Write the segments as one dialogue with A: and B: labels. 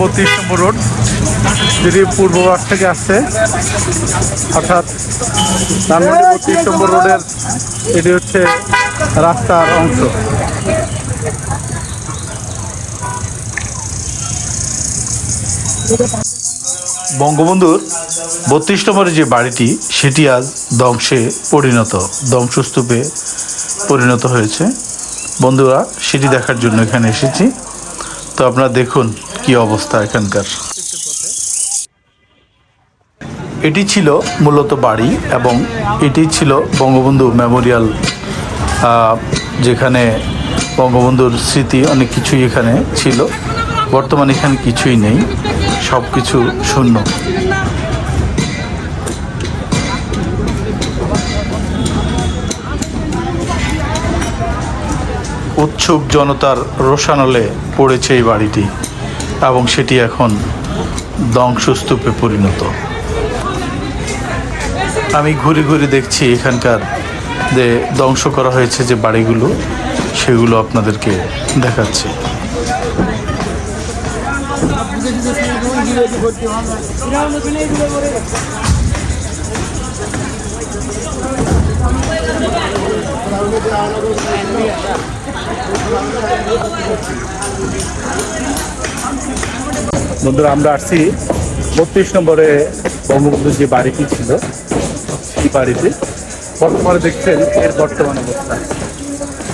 A: বত্রিশ নম্বর রোড যেটি পূর্ববাস থেকে আসছে, অর্থাৎ ধানমন্ডি বত্রিশ নম্বর রোডের, এটি হচ্ছে রাস্তার অংশ। বঙ্গবন্ধুর বত্রিশ নম্বরের যে বাড়িটি, সেটি আজ ধ্বংসে পরিণত, ধ্বংসস্তূপে পরিণত হয়েছে। বন্ধুরা, সেটি দেখার জন্য এখানে এসেছি। তো আপনারা দেখুন কি অবস্থা এখানকার? এটি ছিল মূলত বাড়ি এবং এটি ছিল বঙ্গবন্ধু মেমোরিয়াল যেখানে বঙ্গবন্ধুর স্মৃতি অনেক কিছুই এখানে ছিল। বর্তমানে এখানে কিছুই নেই সব কিছু শূন্য। উৎসুক জনতার রোশানলে পড়েছে এই বাড়িটি। এবং সেটি এখন ধ্বংসস্তূপে পরিণত। আমি ঘুরে ঘুরে দেখছি এখানকার যে ধ্বংস করা হয়েছে যে বাড়িগুলো, সেগুলো আপনাদেরকে দেখাচ্ছি। বন্ধুরা, আমরা আসছি বত্রিশ নম্বরে বঙ্গবন্ধুর যে বাড়িটি ছিল? সেই বাড়িতে বর্তমানে দেখছেন এর বর্তমান অবস্থা।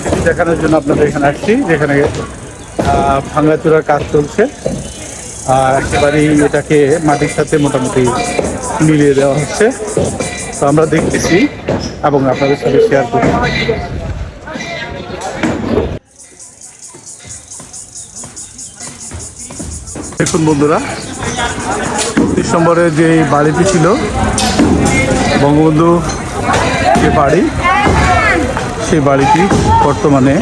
A: এটি দেখানোর জন্য আপনাদের এখানে আসছি, যেখানে ভাঙাচোরার কাজ চলছে। আর একেবারেই এটাকে মাটির সাথে মোটামুটি মিলিয়ে দেওয়া হচ্ছে। তো আমরা দেখতেছি এবং আপনাদের সাথে শেয়ার করছি। দেখুন বন্ধুরা ডিসেম্বরে যে বাড়িটি ছিল, বঙ্গবন্ধু যে বাড়ি, সেই বাড়িটি বর্তমানে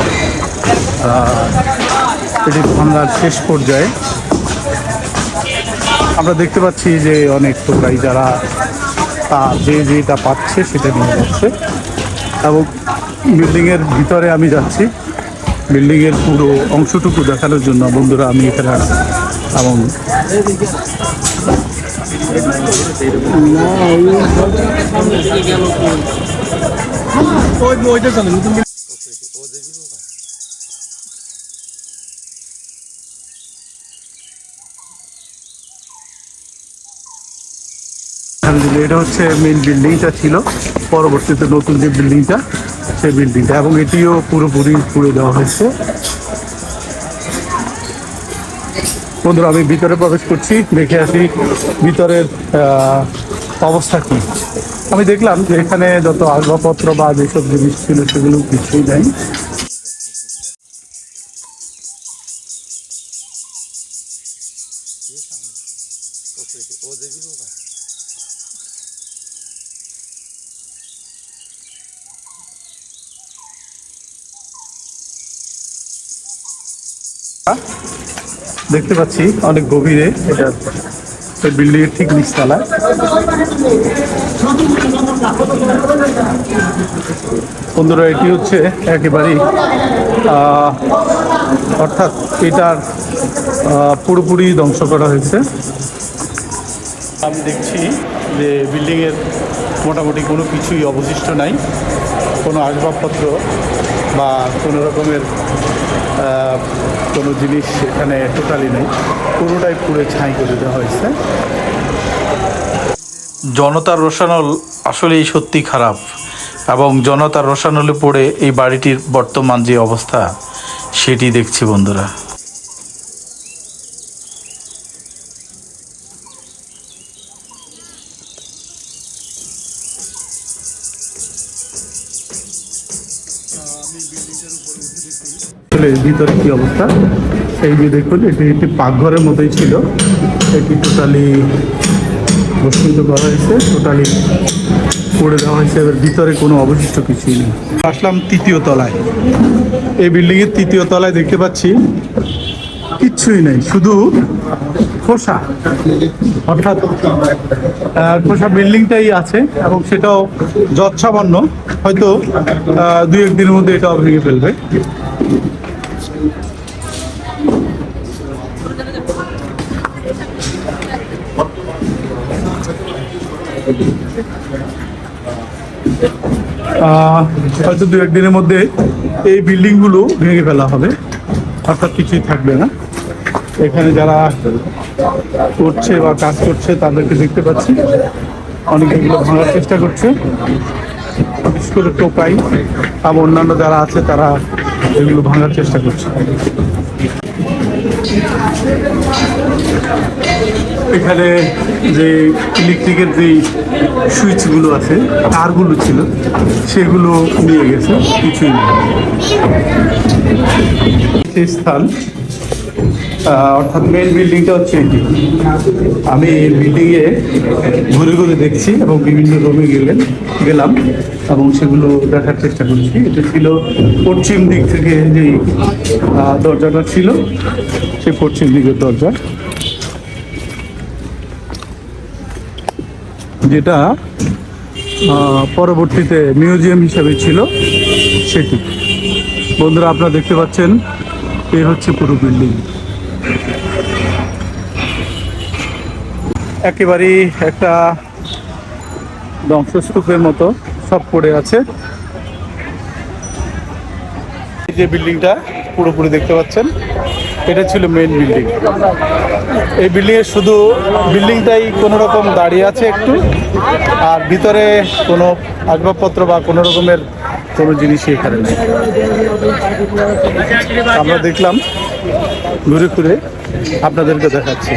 A: এটি ভাঙার শেষ পর্যায়ে। আমরা দেখতে পাচ্ছি যে অনেক টোকাই যারা তা যে যেটা পাচ্ছে সেটা নিয়ে যাচ্ছে। এবং বিল্ডিংয়ের ভিতরে আমি যাচ্ছি। বিল্ডিংয়ের পুরো অংশটুকু দেখানোর জন্য বন্ধুরা, আমি এখানে এবং এটা হচ্ছে মেন বিল্ডিংটা ছিল। পরবর্তীতে নতুন যে বিল্ডিংটা সেই বিল্ডিংটা এবং এটিও পুরোপুরি পুড়ে দেওয়া হয়েছে। বন্ধুরা, আমি ভিতরে প্রবেশ করছি, দেখে আসি ভিতরের অবস্থা কি। আমি দেখলাম যে এখানে যত আসবাবপত্র বা যেসব জিনিস ছিল সেগুলো কিছুই নেই। দেখতে পাচ্ছি অনেক গভীরে এটা বিল্ডিং এর ঠিক নিচতলায়। বন্ধুরা, এটি হচ্ছে একেবারেই অর্থাৎ এটার পুরোপুরি ধ্বংস করা হয়েছে। আমি দেখছি যে বিল্ডিংয়ের মোটামুটি কোনো কিছুই অবশিষ্ট নাই, কোনো আসবাবপত্র বা কোনো রকমের কোনো জিনিস এখানে টোটালি নেই। পুরোটাই পুরে ছাই করে দেওয়া হয়েছে। জনতার রোশানল আসলেই সত্যি খারাপ এবং জনতার রোশানলে পড়ে এই বাড়িটির বর্তমান যে অবস্থা, সেটি দেখছি বন্ধুরা। ভিতরে কি অবস্থা? এই যে দেখুন, এটি একটি পাকঘরের মতোই ছিল। এটি টোটালি ভস্মিত করা হয়েছে টোটালি পড়ে দেওয়া হয়েছে। এবার ভিতরে কোনো অবশিষ্ট কিছুই নেই। আসলাম তৃতীয় তলায়। এই বিল্ডিংয়ের তৃতীয় তলায় দেখতে পাচ্ছি কিচ্ছুই নেই, শুধু খোসা। অর্থাৎ প্রসাদ বিল্ডিংটাই আছে এবং সেটাও যৎসামান্য। হয়তো দু একদিনের মধ্যে এটাও ভেঙে ফেলবে। হয়তো দু একদিনের মধ্যে এই বিল্ডিংগুলো ভেঙে ফেলা হবে। অর্থাৎ কিছুই থাকবে না। এখানে যারা করছে বা কাজ করছে, তাদেরকে দেখতে পাচ্ছি। অনেকে এগুলো ভাঙার চেষ্টা করছে। বিশেষ করে আর অন্যান্য যারা আছে, তারা এগুলো ভাঙার চেষ্টা করছে। এখানে যে ইলেকট্রিকের যে সুইচগুলো আছে, তারগুলো ছিল, সেগুলো নিয়ে গেছে, কিছুই স্থান। অর্থাৎ মেন বিল্ডিংটা হচ্ছে এটি। আমি এই বিল্ডিংয়ে ঘুরে ঘুরে দেখছি এবং বিভিন্ন রুমে গেলেন, গেলাম এবং সেগুলো দেখার চেষ্টা করছি। এটা ছিল পশ্চিম দিক থেকে যে দরজাটা ছিল, সেই পশ্চিম দিকের দরজা। যেটা পরবর্তীতে মিউজিয়াম হিসাবে ছিল সেটি। বন্ধুরা, আপনারা দেখতে পাচ্ছেন এই হচ্ছে পুরো বিল্ডিং। একেবারেই একটা ধ্বংসস্তূপের মতো সব পড়ে আছে। এই যে বিল্ডিংটা পুরোপুরি দেখতে পাচ্ছেন, এটা ছিল মেইন বিল্ডিং এই বিল্ডিং এর শুধু বিল্ডিংটাই কোনো রকম দাঁড়িয়ে আছে একটু, আর ভিতরে কোনো আসবাবপত্র বা কোনো রকমের কোনো জিনিসই এখানে নেই। আমরা দেখলাম ঘুরে ঘুরে আপনাদেরকে দেখাচ্ছি।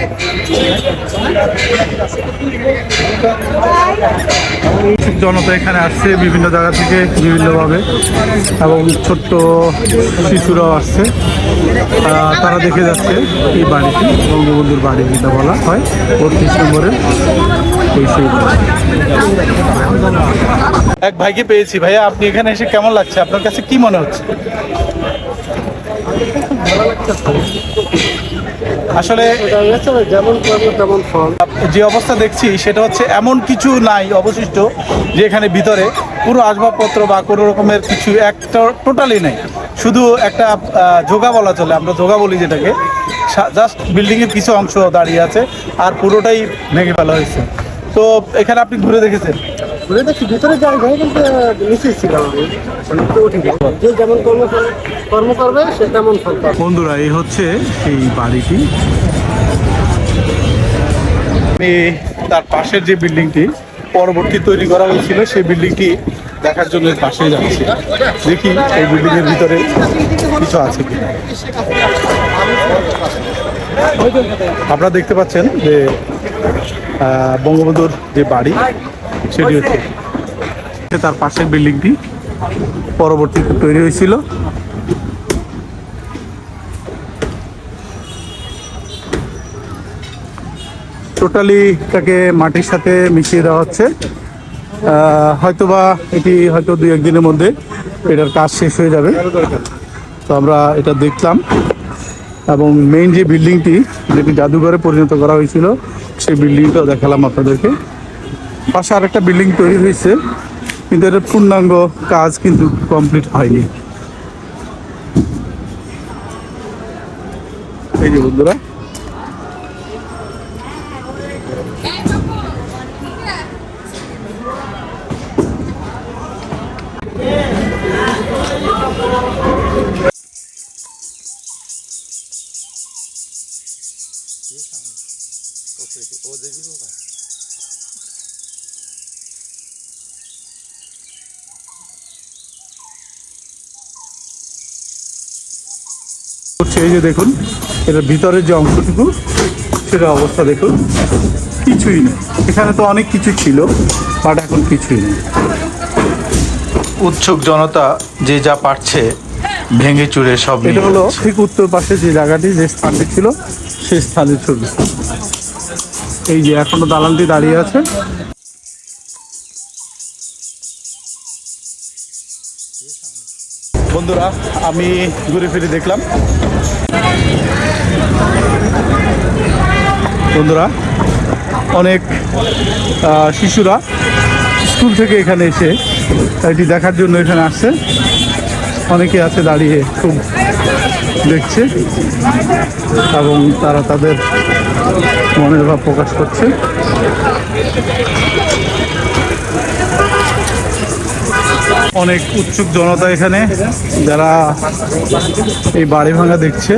A: জনতা এখানে আসছে বিভিন্ন জায়গা থেকে বিভিন্নভাবে এবং ছোট্ট শিশুরাও আসছে। তারা দেখে যাচ্ছে এই বাড়িটি, বঙ্গবন্ধুর বাড়ি যেটা বলা হয়, বত্রিশ নম্বরের। এক ভাইকে পেয়েছি। ভাইয়া, আপনি এখানে এসে কেমন লাগছে? আপনার কাছে কি মনে হচ্ছে? আসলে যে অবস্থা দেখছি, সেটা হচ্ছে এমন কিছু নাই অবশিষ্ট যে এখানে ভিতরে পুরো আসবাবপত্র বা কোনো রকমের কিছু একটা টোটালি নেই। শুধু একটা যোগা বলা চলে, আমরা যোগা বলি যেটাকে। জাস্ট বিল্ডিংয়ের কিছু অংশ দাঁড়িয়ে আছে, আর পুরোটাই ভেঙে ফেলা হয়েছে। তো এখানে আপনি ঘুরে দেখেছেন?
B: ঘুরে দেখছি ভিতরে যাই যাই কিন্তু নিচেই ছিলাম নিচে যে যেমন কর্ম কর্ম করবে সে তেমন ফল পাবে।
A: বন্ধুরা এই হচ্ছে এই বাড়িটি। আমি তার পাশের যে বিল্ডিংটি পরবর্তী তৈরি করা হয়েছিল সেই বিল্ডিংটি দেখার জন্য পাশে যাচ্ছি। দেখি এই বিল্ডিং এর ভিতরে কিছু আছে কিনা। আপনারা দেখতে পাচ্ছেন যে বঙ্গবন্ধুর যে বাড়ি, সেটি হচ্ছে তার পাশের বিল্ডিংটি পরবর্তীতে তৈরি হয়েছিল। টোটালি তাকে মাটির সাথে মিশিয়ে দেওয়া হচ্ছে। হয়তোবা এটি হয়তো দুই একদিনের মধ্যে এটার কাজ শেষ হয়ে যাবে। তো আমরা এটা দেখলাম। এবং মেইন যে বিল্ডিংটি যেটি জাদুঘরে পরিণত করা হয়েছিল সেই বিল্ডিংটা দেখালাম আপনাদেরকে। পাশে আরেকটা বিল্ডিং তৈরি হয়েছে, কিন্তু এটা পূর্ণাঙ্গ কাজ কিন্তু কমপ্লিট হয়নি। এই যে বন্ধুরা করছে এই যে দেখুন এটার ভিতরের যে অংশটুকু সেটা অবস্থা দেখুন কিছুই নেই। এখানে তো অনেক কিছু ছিল বাট এখন কিছুই নেই।
C: উৎসুক জনতা যে যা পারছে ভেঙে চুরে সব
A: এটা হলো। ঠিক উত্তর পাশে যে জায়গাটি যে স্থানটি ছিল সেই স্থানের ছবি। এই যে এখনও দালানটি দাঁড়িয়ে আছে। বন্ধুরা, আমি ঘুরে ফিরে দেখলাম। বন্ধুরা, অনেক শিশুরা স্কুল থেকে এখানে এসে এটি দেখার জন্য এখানে আসছে। অনেকে আছে দাঁড়িয়ে খুব দেখছে এবং তারা তাদের মনের ভাব প্রকাশ করছে। অনেক উৎসুক জনতা এখানে যারা এই বাড়ি ভাঙা দেখছে।